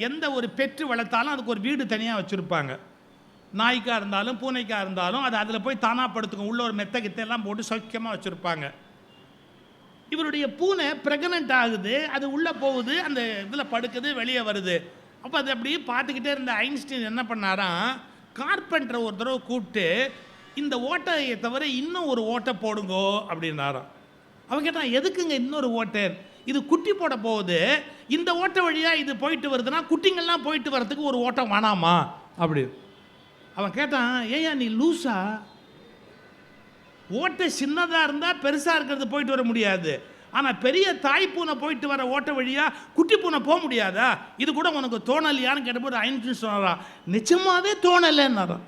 எந்த ஒரு பெற்று வளர்த்தாலும் அதுக்கு ஒரு வீடு தனியாக வச்சுருப்பாங்க. நாய்க்காக இருந்தாலும் பூனைக்காக இருந்தாலும் அது அதில் போய் தானாக படுத்துக்கும். உள்ள ஒரு மெத்த கித்த எல்லாம் போட்டு சௌக்கியமாக வச்சுருப்பாங்க. இவருடைய பூனை ப்ரெக்னென்ட் ஆகுது. அது உள்ளே போகுது. அந்த இதில் படுக்குது வெளியே வருது. அப்போ அது அப்படியே பார்த்துக்கிட்டே இருந்த ஐன்ஸ்டீன் என்ன பண்ணாராம்? கார்பெண்டரை ஒரு தடவை கூப்பிட்டு இந்த ஓட்டையை தவிர இன்னும் ஒரு ஓட்டை போடுங்கோ அப்படின்னாராம். அவன் கேட்டான் எதுக்குங்க இன்னொரு ஓட்டை? இது குட்டி போட போகுது. இந்த ஓட்டை வழியாக இது போயிட்டு வருதுன்னா குட்டிங்கள்லாம் போயிட்டு வர்றதுக்கு ஒரு ஓட்டம் வேணாமா? அப்படி அவன் கேட்டான் ஏய்யா நீ லூஸா ஓட்டை சின்னதாக இருந்தால் பெருசாக இருக்கிறது போயிட்டு வர முடியாது. ஆனால் பெரிய தாய் பூனை போயிட்டு வர ஓட்டை வழியாக குட்டி பூனை போக முடியாதா? இது கூட உனக்கு தோணலையான்னு கேட்டபோது ஐன்ஸ்டீன் சொன்னாரா? நிச்சயமாகவே தோணலைன்னாராம்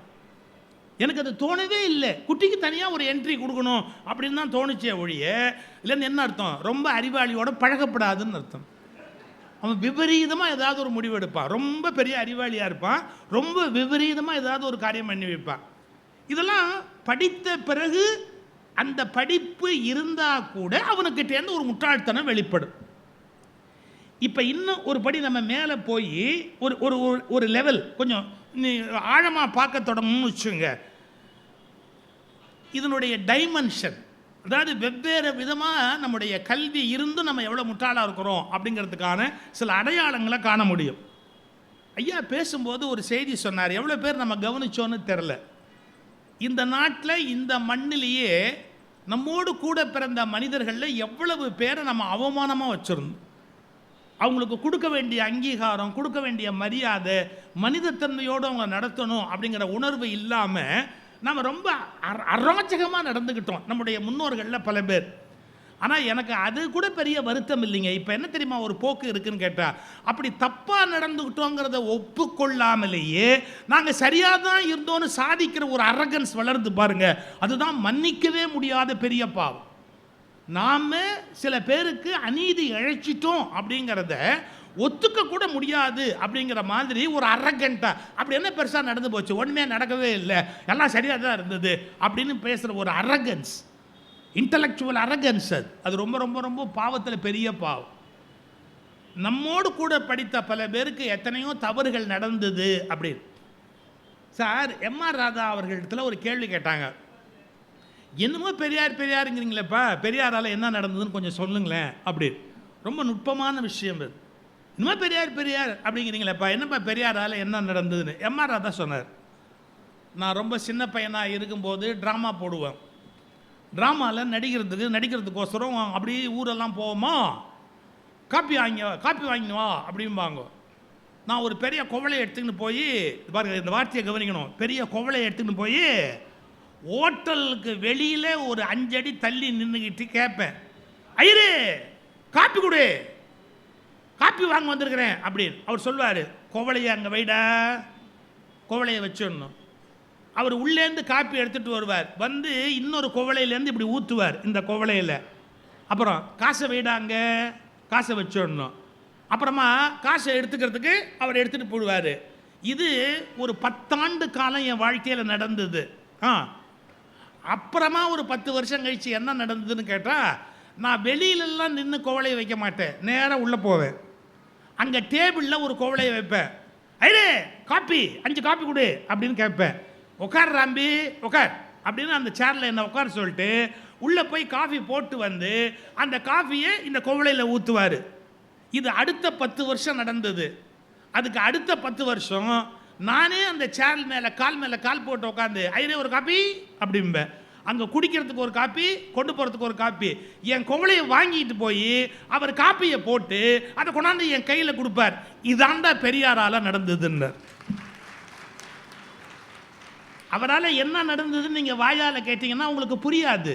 எனக்கு அது தோணவே இல்லை. குட்டிக்கு தனியாக ஒரு என்ட்ரி கொடுக்கணும் அப்படின்னு தான் தோணுச்சே ஒழிய இல்லைன்னு என்ன அர்த்தம்? ரொம்ப அறிவாளியோட பழகப்படாதுன்னு அர்த்தம். அவன் விபரீதமாக ஏதாவது ஒரு முடிவு எடுப்பான். ரொம்ப பெரிய அறிவாளியாக இருப்பான். ரொம்ப விபரீதமாக ஏதாவது ஒரு காரியம் பண்ணி வைப்பான். இதெல்லாம் படித்த பிறகு அந்த படிப்பு இருந்தால் கூட அவனுக்கிட்டேருந்து ஒரு முட்டாள்தனம் வெளிப்படும். இப்போ இன்னும் ஒரு படி நம்ம மேலே போய் ஒரு ஒரு ஒரு- ஒரு லெவல் கொஞ்சம் நீ ஆழமாக பார்க்க தொடங்கணும்னு வச்சுங்க இதனுடைய டைமென்ஷன் அதாவது வெவ்வேறு விதமாக நம்முடைய கல்வி இருந்தும் நம்ம எவ்வளோ முட்டாளாக இருக்கிறோம் அப்படிங்கிறதுக்கான சில அடையாளங்களை காண முடியும். ஐயா பேசும்போது ஒரு செய்தி சொன்னார் எவ்வளோ பேர் நம்ம கவனிச்சோன்னு தெரில இந்த நாட்டில் இந்த மண்ணிலேயே நம்மோடு கூட பிறந்த மனிதர்களில் எவ்வளவு பேரை நம்ம அவமானமாக வச்சுருந்தோம். அவங்களுக்கு கொடுக்க வேண்டிய அங்கீகாரம் கொடுக்க வேண்டிய மரியாதை மனிதத்தன்மையோடு அவங்க நடத்தணும் அப்படிங்கிற உணர்வு இல்லாமல் நம்ம ரொம்ப அர் அராஜகமாக நடந்துக்கிட்டோம் நம்முடைய முன்னோர்களில் பல பேர். ஆனால் எனக்கு அது கூட பெரிய வருத்தம் இல்லைங்க. இப்போ என்ன தெரியுமா ஒரு போக்கு இருக்குன்னு கேட்டால் அப்படி தப்பாக நடந்துக்கிட்டோங்கிறத ஒப்புக்கொள்ளாமலேயே நாங்கள் சரியாக தான் இருந்தோன்னு சாதிக்கிற ஒரு அரகன்ஸ் வளர்ந்து பாருங்கள் அதுதான் மன்னிக்கவே முடியாத பெரிய பாவம். நாம் சில பேருக்கு அநீதி இழைச்சிட்டோம் அப்படிங்கிறத ஒத்துக்க கூட முடியாது அப்படிங்கிற மாதிரி ஒரு அரகண்டா அப்படி என்ன பெருசாக நடந்து போச்சு? ஒன்றுமே நடக்கவே இல்லை. எல்லாம் சரியாக தான் இருந்தது அப்படின்னு பேசுகிற ஒரு அரகன்ஸ் இன்டலெக்சுவல் அரகன்ஸ் அது. அது ரொம்ப ரொம்ப ரொம்ப பாவத்தில் பெரிய பாவம். நம்மோடு கூட படித்த பல பேருக்கு எத்தனையோ தவறுகள் நடந்தது அப்படின்னு. சார் எம்ஆர் ராதா அவர்களிடத்துல ஒரு கேள்வி கேட்டாங்க. என்னமோ பெரியார் பெரியாருங்கிறீங்களேப்பா பெரியாரால் என்ன நடந்ததுன்னு கொஞ்சம் சொல்லுங்களேன் அப்படி ரொம்ப நுட்பமான விஷயம் அது. என்னமோ பெரியார் பெரியார் அப்படிங்கிறீங்களேப்பா என்னப்பா பெரியாரால் என்ன நடந்ததுன்னு? எம்ஆர் ராதா சொன்னார். நான் ரொம்ப சின்ன பையனாக இருக்கும்போது ட்ராமா போடுவேன். ட்ராமாவில் நடிக்கிறதுக்கு நடிக்கிறதுக்கோசரம் அப்படியே ஊரெல்லாம் போவோமா? காப்பி வாங்கி வா, காப்பி வாங்கினு வா அப்படிம்பாங்க. நான் ஒரு பெரிய குவளையை எடுத்துக்கின்னு போய் பாருங்க இந்த வார்த்தையை கவனிக்கணும். பெரிய குவளையை எடுத்துக்கின்னு போய் ஹோட்டலுக்கு வெளியில் ஒரு அஞ்சடி தள்ளி நின்றுக்கிட்டு கேட்பேன் ஐயரே காப்பி கொடு. காப்பி வாங்க வந்திருக்கிறேன் அப்படின்னு. அவர் சொல்லுவார் குவளையை அங்கே வைடா. குவளையை வச்சிடணும். அவர் உள்ளேருந்து காப்பி எடுத்துகிட்டு வருவார். வந்து இன்னொரு குவளையிலேருந்து இப்படி ஊற்றுவார் இந்த குவளையில். அப்புறம் காசை வைடாங்க காசை வச்சிடணும் அப்புறமா காசை எடுத்துக்கிறதுக்கு அவர் எடுத்துகிட்டு போடுவார். இது ஒரு பத்தாண்டு காலம் என் வாழ்க்கையில் நடந்தது. ஆ. அப்புறமா ஒரு பத்து வருஷம் கழிச்சு என்ன நடந்ததுன்னு கேட்டால் நான் வெளியிலெல்லாம் நின்று கோவலையை வைக்க மாட்டேன். நேராக உள்ளே போவேன். அங்கே டேபிளில் ஒரு கோவலையை வைப்பேன். ஐடே காப்பி அஞ்சு காப்பி கொடு அப்படின்னு கேட்பேன். உட்கார் ராம்பி உட்கார். அப்படின்னு அந்த சேரில் என்ன உட்கார சொல்லிட்டு உள்ளே போய் காஃபி போட்டு வந்து அந்த காஃபியை இந்த குவளையில் ஊற்றுவார் இது அடுத்த பத்து வருஷம் நடந்தது. அதுக்கு அடுத்த பத்து வருஷம் நானே அந்த சேர் மேலே கால் மேலே கால் போட்டு உட்காந்து ஐயரே ஒரு காப்பி அப்படிம்பேன் அங்கே குடிக்கிறதுக்கு ஒரு காப்பி கொண்டு போகிறதுக்கு ஒரு காப்பி என் குவளையை வாங்கிட்டு போய் அவர் காப்பியை போட்டு அதை கொண்டாந்து என் கையில் கொடுப்பார். இதாண்டா பெரியாரால் நடந்ததுன்னு. அவரால் என்ன நடந்ததுன்னு நீங்கள் வாயால் கேட்டிங்கன்னா உங்களுக்கு புரியாது.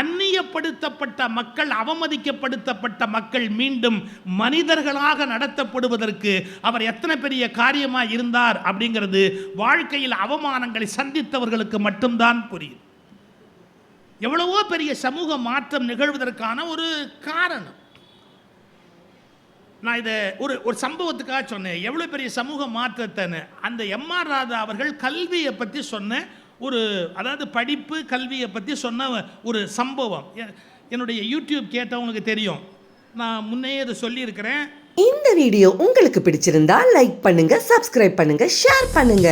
அந்நியப்படுத்தப்பட்ட மக்கள் அவமதிக்கப்படுத்தப்பட்ட மக்கள் மீண்டும் மனிதர்களாக நடத்தப்படுவதற்கு அவர் எத்தனை பெரிய காரியமாக இருந்தார் அப்படிங்கிறது வாழ்க்கையில் அவமானங்களை சந்தித்தவர்களுக்கு மட்டும்தான் புரியும். எவ்வளவோ பெரிய சமூக மாற்றம் நிகழ்வதற்கான ஒரு காரணம். நான் இதை ஒரு ஒரு சம்பவத்துக்காக சொன்னேன். எவ்வளோ பெரிய சமூக மாற்றத்தைன்னு. அந்த எம்ஆர் ராதா அவர்கள் கல்வியை பற்றி சொன்ன ஒரு அதாவது படிப்பு கல்வியை பற்றி சொன்ன ஒரு சம்பவம். என்னுடைய யூடியூப் கேட்டவங்களுக்கு தெரியும். நான் முன்னையே இதை சொல்லியிருக்கிறேன். இந்த வீடியோ உங்களுக்கு பிடிச்சிருந்தா லைக் பண்ணுங்க சப்ஸ்கிரைப் பண்ணுங்க ஷேர் பண்ணுங்க.